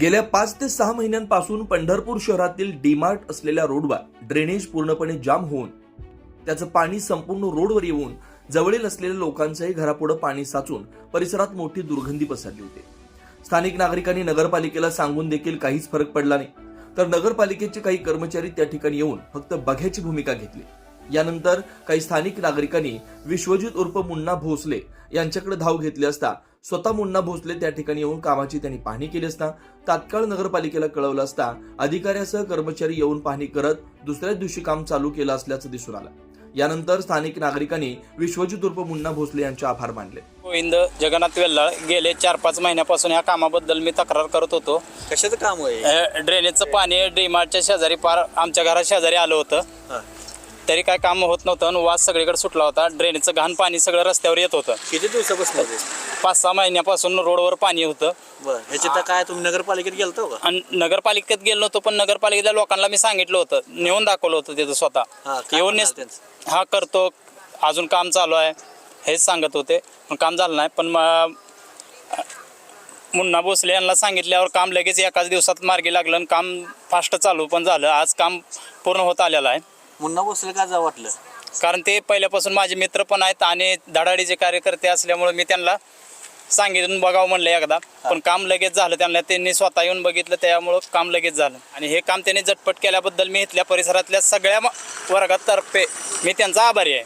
गेल्या पाच ते सहा महिन्यांपासून पंढरपूर शहरातील डीमार्ट असलेल्या रोडवर ड्रेनेज पूर्णपणे जाम होऊन त्याचं पाणी संपूर्ण रोडवर येऊन जवळील असलेल्या लोकांचंही घरापुढं पाणी साचून परिसरात मोठी दुर्गंधी पसरली होती. स्थानिक नागरिकांनी नगरपालिकेला सांगून देखील काहीच फरक पडला नाही. तर नगरपालिकेचे काही कर्मचारी त्या ठिकाणी येऊन फक्त बघ्याची भूमिका घेतली. यानंतर काही स्थानिक नागरिकांनी विश्वजित उर्फ मुन्ना भोसले यांच्याकडे धाव घेतली असता स्वतः मुन्ना भोसले त्या ठिकाणी येऊन कामाची त्यांनी पाहणी केली असता तात्काळ नगरपालिकेला कळवलं असता अधिकाऱ्यासह कर्मचारी येऊन पाहणी करत दुसऱ्याच दिवशी काम चालू केलं असल्याचं दिसून आलं. यानंतर स्थानिक नागरिकांनी विश्वजित उर्फ मुन्ना भोसले यांचे आभार मानले. गोविंद जगन्नाथ वेल्लाळ गेले चार पाच महिन्यापासून या कामाबद्दल मी तक्रार करत होतो. कशाचं काम ड्रेनेजचं पाणी डीमार्टच्या शेजारी पार आमच्या घरा शेजारी आलं होतं. तरी काय काम होत नव्हतं आणि वास सगळीकडे सुटला होता. ड्रेनेजचं घाण पाणी सगळं रस्त्यावर येत होतं. किती दिवसापासून होते पाच सहा महिन्यापासून रोडवर पाणी होतं. बरं ह्याच्यात काय तुम्ही नगरपालिकेत गेलतो का? आणि नगरपालिकेत गेलो नव्हतो पण नगरपालिकेतल्या लोकांना मी सांगितलं होतं. नेऊन दाखवलं होतं तिथं हा, स्वतः काय येऊन म्हणाल नेस- हा करतो. अजून काम चालू आहे. हेच सांगत होते. पण काम झालं नाही. पण मुन्ना भोसले यांना सांगितल्यावर काम लगेच एकाच दिवसात मार्गी लागलं आणि काम फास्ट चालू पण झालं. आज काम पूर्ण होत आलेलं आहे. मुन्ना बसले का जा वाटलं? कारण ते पहिल्यापासून माझे मित्र पण आहेत आणि धडाडीचे कार्यकर्ते असल्यामुळे मी त्यांना सांगितलं बघावं म्हणलं एकदा. पण काम लगेच झालं त्यांना त्यांनी स्वतः येऊन बघितलं त्यामुळं काम लगेच झालं. आणि हे काम त्यांनी झटपट केल्याबद्दल मी इथल्या परिसरातल्या सगळ्या वर्गातर्फे मी त्यांचा आभारी आहे.